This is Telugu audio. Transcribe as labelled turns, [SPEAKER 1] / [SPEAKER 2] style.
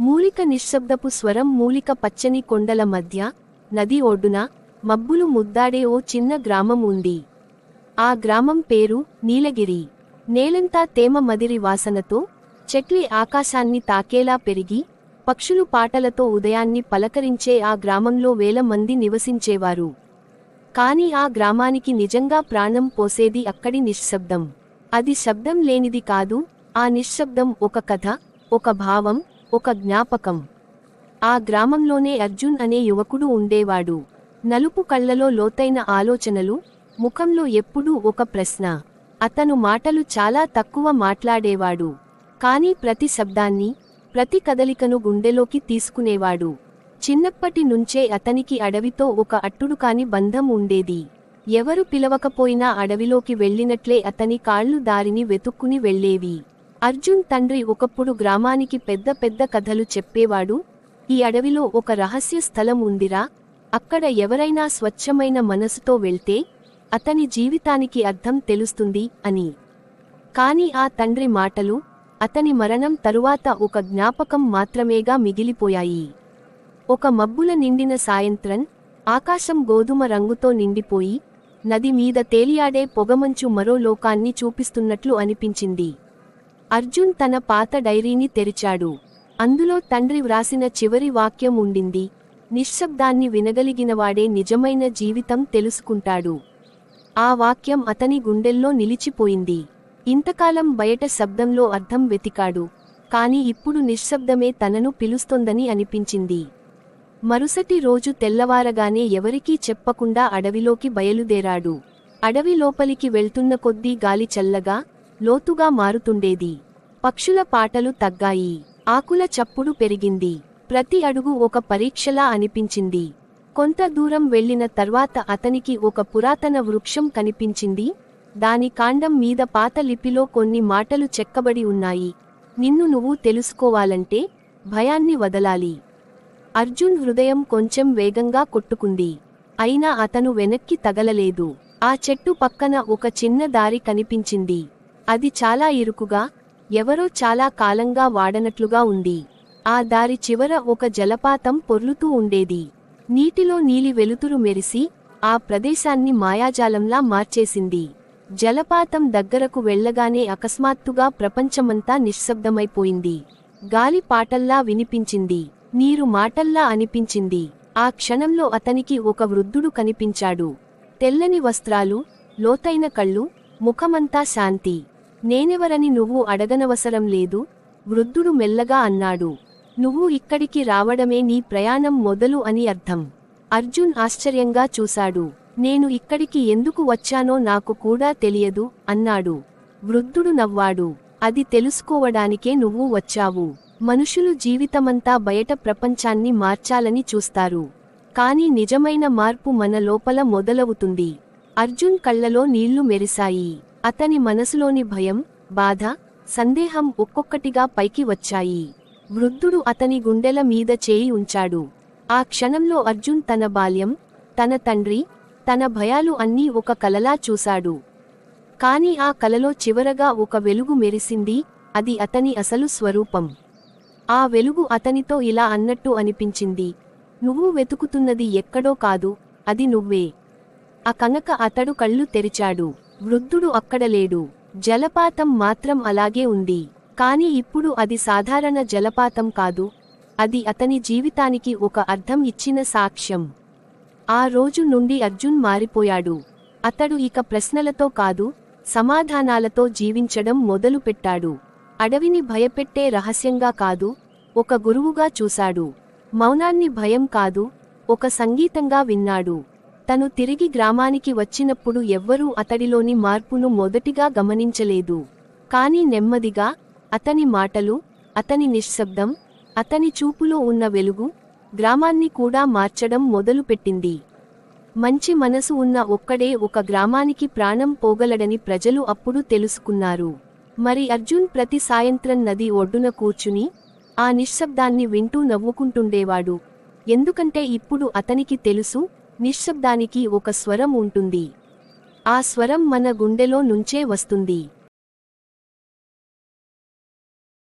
[SPEAKER 1] మూలిక నిశ్శబ్దపు స్వరం మూలిక పచ్చని కొండల మధ్య నది ఒడ్డున మబ్బులు ముద్దాడే ఓ చిన్న గ్రామం ఉంది. ఆ గ్రామం పేరు నీలగిరి. నేలంతా తేమ మదిరి వాసనతో చెట్లి ఆకాశాన్ని తాకేలా పెరిగి పక్షులు పాటలతో ఉదయాన్ని పలకరించే ఆ గ్రామంలో వేల మంది నివసించేవారు. కాని ఆ గ్రామానికి నిజంగా ప్రాణం పోసేది అక్కడి నిశ్శబ్దం. అది శబ్దం లేనిది కాదు ఆ నిశ్శబ్దం ఒక కథ ఒక భావం ఒక జ్ఞాపకం. ఆ గ్రామంలోనే అర్జున్ అనే యువకుడు ఉండేవాడు. నలుపు కళ్ళలో లోతైన ఆలోచనలు ముఖంలో ఎప్పుడూ ఒక ప్రశ్న. అతను మాటలు చాలా తక్కువ మాట్లాడేవాడు. కానీ ప్రతి శబ్దాన్ని ప్రతి కదలికను గుండెలోకి తీసుకునేవాడు. చిన్నప్పటి నుంచే అతనికి అడవితో ఒక అట్టుడుకాని బంధం ఉండేది. ఎవరు పిలవకపోయినా అడవిలోకి వెళ్ళినట్లే అతని కాళ్ళు దారిని వెతుక్కుని వెళ్ళేవి. అర్జున్ తండ్రి ఒకప్పుడు గ్రామానికి పెద్ద పెద్ద కథలు చెప్పేవాడు. ఈ అడవిలో ఒక రహస్య స్థలం ఉందిరా. అక్కడ ఎవరైనా స్వచ్ఛమైన మనసుతో వెళ్తే అతని జీవితానికి అర్థం తెలుస్తుంది అని. కాని ఆ తండ్రి మాటలు అతని మరణం తరువాత ఒక జ్ఞాపకం మాత్రమేగా మిగిలిపోయాయి. ఒక మబ్బుల నిండిన సాయంత్రం ఆకాశం గోధుమ రంగుతో నిండిపోయి నది మీద తేలియాడే పొగమంచు మరో లోకాన్ని చూపిస్తున్నట్లు అనిపించింది. అర్జున్ తన పాత డైరీని తెరిచాడు. అందులో తండ్రి వ్రాసిన చివరి వాక్యం ఉండింది. నిశ్శబ్దాన్ని వినగలిగినవాడే నిజమైన జీవితం తెలుసుకుంటాడు. ఆ వాక్యం అతని గుండెల్లో నిలిచిపోయింది. ఇంతకాలం బయట శబ్దంలో అర్థం వెతికాడు. కాని ఇప్పుడు నిశ్శబ్దమే తనను పిలుస్తోందని అనిపించింది. మరుసటి రోజు తెల్లవారగానే ఎవరికీ చెప్పకుండా అడవిలోకి బయలుదేరాడు. అడవి లోపలికి వెళ్తున్న కొద్దీ గాలి చల్లగా లోతుగా మారుతుండేది. పక్షుల పాటలు తగ్గాయి. ఆకుల చప్పుడు పెరిగింది. ప్రతి అడుగు ఒక పరీక్షలా అనిపించింది. కొంత దూరం వెళ్ళిన తర్వాత అతనికి ఒక పురాతన వృక్షం కనిపించింది. దాని కాండం మీద పాత లిపిలో కొన్ని మాటలు చెక్కబడి ఉన్నాయి. నిన్ను నువ్వు తెలుసుకోవాలంటే భయాన్ని వదలాలి. అర్జున్ హృదయం కొంచెం వేగంగా కొట్టుకుంది. అయినా అతను వెనక్కి తగలలేదు. ఆ చెట్టు పక్కన ఒక చిన్న దారి కనిపించింది. అది చాలా ఇరుకుగా ఎవరో చాలా కాలంగా వాడనట్లుగా ఉంది. ఆ దారి చివర ఒక జలపాతం పొర్లుతూ ఉండేది. నీటిలో నీలి వెలుతురు మెరిసి ఆ ప్రదేశాన్ని మాయాజాలంలా మార్చేసింది. జలపాతం దగ్గరకు వెళ్ళగానే అకస్మాత్తుగా ప్రపంచమంతా నిశ్శబ్దమైపోయింది. గాలి పాటల్లా వినిపించింది. నీరు మాటల్లా అనిపించింది. ఆ క్షణంలో అతనికి ఒక వృద్ధుడు కనిపించాడు. తెల్లని వస్త్రాలు లోతైన కళ్ళు ముఖమంతా శాంతి. నేనెవరని నువ్వు అడగనవసరం లేదు వృద్ధుడు మెల్లగా అన్నాడు. నువ్వు ఇక్కడికి రావడమే నీ ప్రయాణం మొదలు అని అర్థం. అర్జున్ ఆశ్చర్యంగా చూశాడు. నేను ఇక్కడికి ఎందుకు వచ్చానో నాకు కూడా తెలియదు అన్నాడు. వృద్ధుడు నవ్వాడు. అది తెలుసుకోవడానికే నువ్వు వచ్చావు. మనుషులు జీవితమంతా బయట ప్రపంచాన్ని మార్చాలని చూస్తారు. కాని నిజమైన మార్పు మన లోపల మొదలవుతుంది. అర్జున్ కళ్ళలో నీళ్ళు మెరిశాయి. అతని మనసులోని భయం బాధ సందేహం ఒక్కొక్కటిగా పైకి వచ్చాయి. వృద్ధుడు అతని గుండెల మీద చేయి ఉంచాడు. ఆ క్షణంలో అర్జున్ తన బాల్యం తన తండ్రి తన భయాలు అన్నీ ఒక కలలా చూశాడు. కాని ఆ కలలో చివరగా ఒక వెలుగు మెరిసింది అది అతని అసలు స్వరూపం. ఆ వెలుగు అతనితో ఇలా అన్నట్టు అనిపించింది. నువ్వు వెతుకుతున్నది ఎక్కడో కాదు అది నువ్వే. ఆ కనుక అతడు కళ్ళు తెరిచాడు. వృద్ధుడు అక్కడ లేడు. జలపాతం మాత్రం అలాగే ఉంది. కాని ఇప్పుడు అది సాధారణ జలపాతం కాదు. అది అతని జీవితానికి ఒక అర్థం ఇచ్చిన సాక్ష్యం. ఆ రోజు నుండి అర్జున్ మారిపోయాడు. అతడు ఇక ప్రశ్నలతో కాదు సమాధానాలతో జీవించడం మొదలుపెట్టాడు. అడవిని భయపెట్టే రహస్యంగా కాదు ఒక గురువుగా చూశాడు. మౌనాన్ని భయం కాదు ఒక సంగీతంగా విన్నాడు. తను తిరిగి గ్రామానికి వచ్చినప్పుడు ఎవ్వరూ అతడిలోని మార్పును మొదటిగా గమనించలేదు. కాని నెమ్మదిగా అతని మాటలు అతని నిశ్శబ్దం అతని చూపులో ఉన్న వెలుగు గ్రామాన్ని కూడా మార్చడం మొదలుపెట్టింది. మంచి మనసు ఉన్న ఒక్కడే ఒక గ్రామానికి ప్రాణం పోగలడని ప్రజలు అప్పుడు తెలుసుకున్నారు. మరి అర్జున్ ప్రతి సాయంత్రం నది ఒడ్డున కూర్చుని ఆ నిశ్శబ్దాన్ని వింటూ నవ్వుకుంటుండేవాడు. ఎందుకంటే ఇప్పుడు అతనికి తెలుసు నిశ్శబ్దానికి ఒక స్వరం ఉంటుంది. ఆ స్వరం మన గుండెలో నుంచే వస్తుంది.